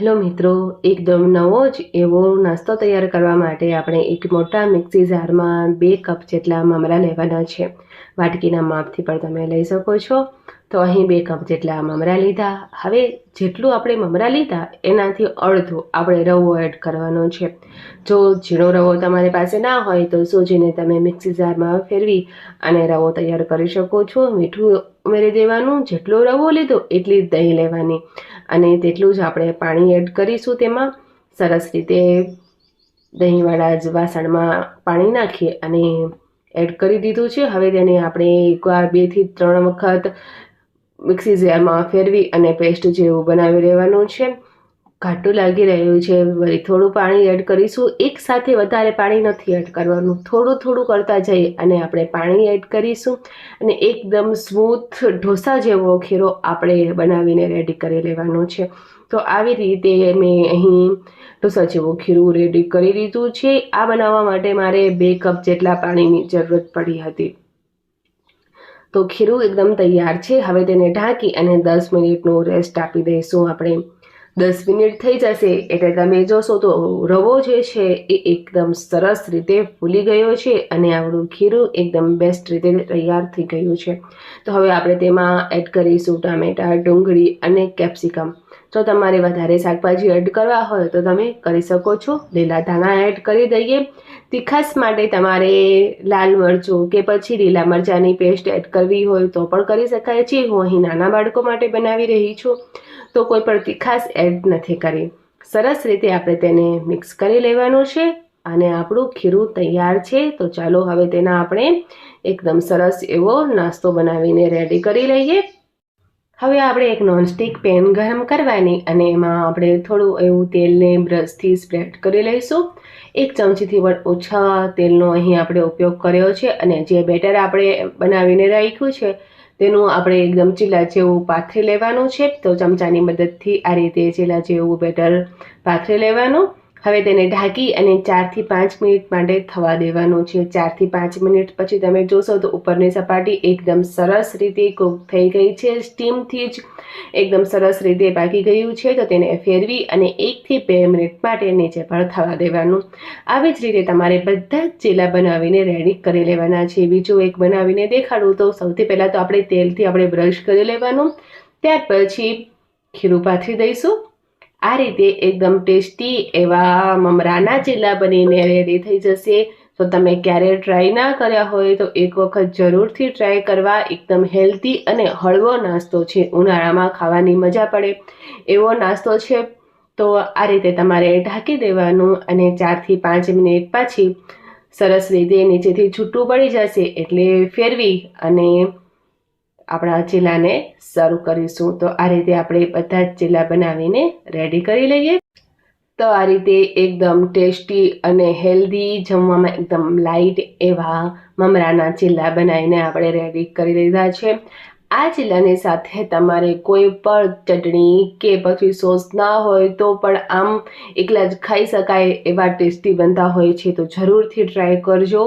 Hello મિત્રો, એકદમ નવો જ એવો નાસ્તો તૈયાર કરવા માટે આપણે એક મોટા મિક્સી જારમાં બે કપ જેટલા મમરા લેવાના છે. વાટકીના માપથી પણ તમે લઈ શકો છો. તો અહીં બે કપ જેટલા મમરા લીધા. હવે જેટલું આપણે મમરા લીધા, એનાથી અડધો આપણે રવો એડ કરવાનો છે. જો ઝીણો રવો તમારી પાસે ના હોય તો સોજીને તમે મિક્સી જારમાં ફેરવી અને રવો તૈયાર કરી શકો છો. મીઠું ઉમેરી દેવાનું. જેટલો રવો લીધો, એટલી દહીં લેવાની. અને તેટલું જ આપણે પાણી એડ કરીશું તેમાં. સરસ રીતે દહીંવાળા જ વાસણમાં પાણી નાખીએ અને એડ કરી દીધું છે. હવે તેને આપણે એકવાર બેથી ત્રણ વખત મિક્સી જારમાં ફેરવી અને પેસ્ટ જેવું બનાવી લેવાનું છે. ઘાટું લાગી રહ્યું છે. વળી થોડું પાણી એડ કરીશું. એક સાથે વધારે પાણી નથી એડ કરવાનું. થોડું થોડું કરતા જઈએ અને આપણે પાણી એડ કરીશું. અને એકદમ સ્મૂથ ઢોસા જેવો ખીરો આપણે બનાવીને રેડી કરી લેવાનો છે. તો આવી રીતે મેં અહીં ઢોસા જેવું ખીરું રેડી કરી દીધું છે. આ બનાવવા માટે મારે બે કપ જેટલા પાણીની જરૂરત પડી હતી. તો ખીરું એકદમ તૈયાર છે. હવે તેને ઢાંકી અને દસ મિનિટનું રેસ્ટ આપી દઈશું આપણે. દસ મિનિટ થઈ જશે એટલે તમે જોશો તો રવો જે છે એ એકદમ સરસ રીતે ફૂલી ગયો છે અને આપણું ખીરું એકદમ બેસ્ટ રીતે તૈયાર થઈ ગયું છે. તો હવે આપણે તેમાં એડ કરીશું ટામેટા, ડુંગળી અને કેપ્સિકમ જો તમારે વધારે શાકભાજી એડ કરવા હોય તો તમે કરી શકો છો. લીલા ધાણા એડ કરી દઈએ. તીખાસ માટે તમારે લાલ મરચું કે પછી લીલા મરચાંની પેસ્ટ એડ કરવી હોય તો પણ કરી શકાય છે. હું અહીં નાના બાળકો માટે બનાવી રહી છું. તો કોઈ પણ તીખાસ એડ નથી કરી. સરસ રીતે આપણે તેને મિક્સ કરી લેવાનું છે અને આપણું ખીરું તૈયાર છે. તો ચાલો હવે તેના આપણે એકદમ સરસ એવો નાસ્તો બનાવીને રેડી કરી લઈએ. હવે આપણે એક નોનસ્ટિક પેન ગરમ કરવાની અને એમાં આપણે થોડું એવું તેલને બ્રશથી સ્પ્રેડ કરી લઈશું. એક ચમચીથી પણ ઓછા તેલનો અહીં આપણે ઉપયોગ કર્યો છે અને જે બેટર આપણે બનાવીને રાખ્યું છે તેનું આપણે એકદમ ચીલા જેવું પાથરી લેવાનું છે, તો ચમચાની મદદથી આ રીતે ચીલા જેવું બેટર પાથરી લેવાનું. હવે તેને ઢાંકી અને ચારથી પાંચ મિનિટ માટે થવા દેવાનું છે. ચારથી પાંચ મિનિટ પછી તમે જોશો તો ઉપરની સપાટી એકદમ સરસ રીતે કૂક થઈ ગઈ છે. સ્ટીમથી જ એકદમ સરસ રીતે પાકી ગયું છે. તો તેને ફેરવી અને એકથી બે મિનિટ માટે નીચે પણ થવા દેવાનું. આવી જ રીતે તમારે બધા જ ચીલા બનાવીને રેડી કરી લેવાના છે. બીજું એક બનાવીને દેખાડું તો સૌથી પહેલાં તો આપણે તેલથી આપણે બ્રશ કરી લેવાનું. ત્યાર પછી ખીરું પાથરી દઈશું. આ રીતે એકદમ ટેસ્ટી એવા મમરાના ચીલા બનીને રેડી થઈ જશે. તો તમે ક્યારે ટ્રાય ના કર્યા હોય તો એક વખત જરૂરથી ટ્રાય કરવા. એકદમ હેલ્ધી અને હળવો નાસ્તો છે. ઉનાળામાં ખાવાની મજા પડે એવો નાસ્તો છે. તો આ રીતે તમારે ઢાંકી દેવાનું અને ચારથી પાંચ મિનિટ પછી સરસ રીતે નીચેથી છૂટું પડી જશે એટલે ફેરવી અને આપણા ચીલાને શરૂ કરીશું. તો આ રીતે આપણે બધા જ ચીલા બનાવીને રેડી કરી લઈએ. તો આ રીતે એકદમ ટેસ્ટી અને હેલ્ધી જમવામાં એકદમ લાઇટ એવા મમરાના ચીલા બનાવીને આપણે રેડી કરી લીધા છે. આ ચીલાની સાથે તમારે કોઈ પણ ચટણી કે પછી સોસ ના હોય તો પણ આમ એકલા જ ખાઈ શકાય એવા ટેસ્ટી બનતા હોય છે તો જરૂરથી ટ્રાય કરજો.